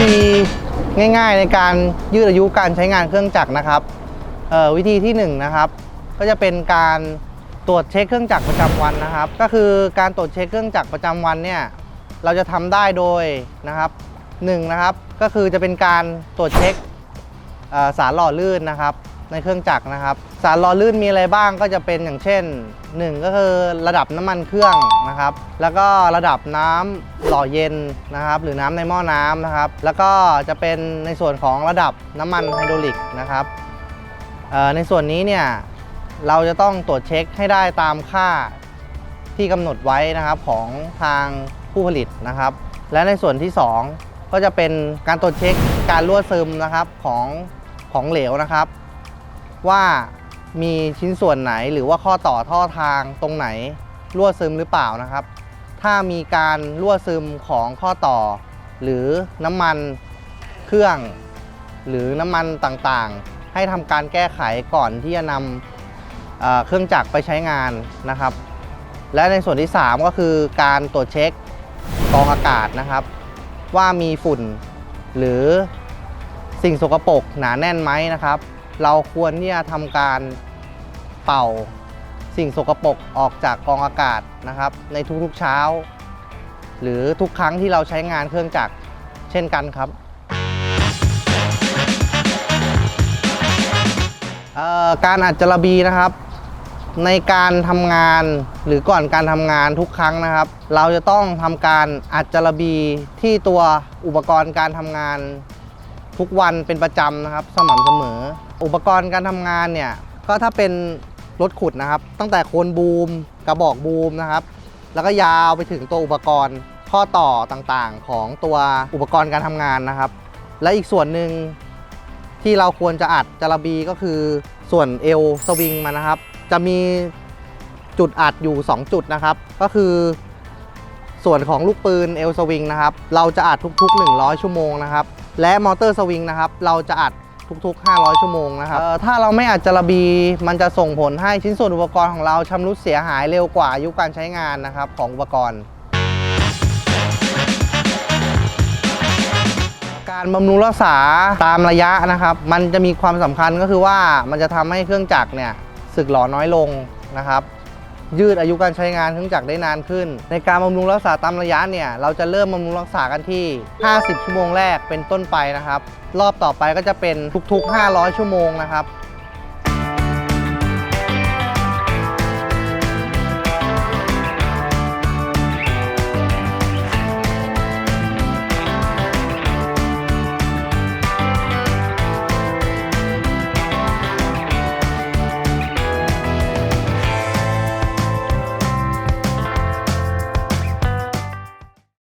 ธีง่าย ๆ ในการยืดอายุการใช้งานเครื่องจักรนะครับเอ่อวิธีที่1นงนะครับก็จะเป็นการตรวจเช็คเครื่องจักรประจำวันนะครับ ก็คือการตรวจเช็คเครื่องจักรประจำวันเนี่ยเราจะทำได้โดยนะครับหนึ่งนะครับก็คือจะเป็นการตรวจเช็คสารหล่อลื่นนะครับ ในเครื่องจักรนะครับ สารหล่อลื่นมีอะไรบ้างก็จะเป็นอย่างเช่น 1 ก็คือระดับน้ำมันเครื่องนะครับ แล้วก็ระดับน้ำหล่อเย็นนะครับ หรือน้ำในหม้อน้ำนะครับ แล้วก็จะเป็นในส่วนของระดับน้ำมันไฮดรอลิกนะครับในส่วนนี้เนี่ยเราจะต้องตรวจเช็คให้ได้ตามค่าที่กำหนดไว้นะครับของทางผู้ผลิตนะครับ และในส่วนที่ 2 ก็จะเป็นการตรวจเช็คการรั่วซึมนะครับของของเหลวนะครับ ว่ามีชิ้นส่วนไหนหรือว่าข้อต่อท่อทางตรงไหนรั่วซึมหรือเปล่านะครับ ถ้ามีการรั่วซึมของข้อต่อ หรือน้ำมันเครื่อง หรือน้ำมันต่างๆ ให้ทำการแก้ไขก่อนที่จะนำเเครื่องจักรไปใช้งานนะครับ และในส่วนที่ 3 ก็คือการตรวจเช็คกองอากาศนะครับ ว่ามีฝุ่นหรือสิ่งสกปรกหนาแน่นไหมนะครับ เราควรที่จะทำการเป่าสิ่งสกปรกออกจากกองอากาศนะครับ ในทุกๆเช้า หรือทุกครั้งที่เราใช้งานเครื่องจักรเช่นกันครับการอัดจระบีนะครับ ในการทำงานหรือก่อนการทำงานทุกครั้งนะครับ เราจะต้องทำการอัดจระบีที่ตัวอุปกรณ์การทำงาน ทุกวันเป็นประจำนะครับ สม่ำเสมอ อุปกรณ์การทำงานเนี่ย ก็ถ้าเป็นรถขุดนะครับ ตั้งแต่โคนบูมกระบอกบูมนะครับ แล้วก็ยาวไปถึงตัวอุปกรณ์ข้อต่อต่างๆ ของตัวอุปกรณ์การทำงานนะครับ และอีกส่วนหนึ่งที่เราควรจะอัดจระบีก็คือส่วนเอวสวิงมันนะครับ จะมีจุดอัดอยู่ 2 จุดนะครับ ก็คือส่วนของลูกปืนเอลสวิงนะครับ เราจะอัดทุกๆ 100 ชั่วโมงนะครับ และมอเตอร์สวิงนะครับ เราจะอัดทุก ๆ 500 ชั่วโมงนะครับเอ่อถ้าเราไม่อัดจระบี มันจะส่งผลให้ชิ้นส่วนอุปกรณ์ของเราชำรุดเสียหายเร็วกว่าอายุการใช้งานนะครับของอุปกรณ์ การบำรุงรักษาตามระยะนะครับ มันจะมีความสำคัญก็คือว่ามันจะทำให้เครื่องจักรเนี่ยสึกหรอน้อยลงนะครับ ยืดอายุการใช้งานเครื่องจักรได้นานขึ้น ในการบำรุงรักษาตามระยะเนี่ยเราจะเริ่มบำรุงรักษากันที่ 50 ชั่วโมงแรกเป็นต้นไปนะครับ รอบต่อไปก็จะเป็นทุกๆ 500 ชั่วโมงนะครับ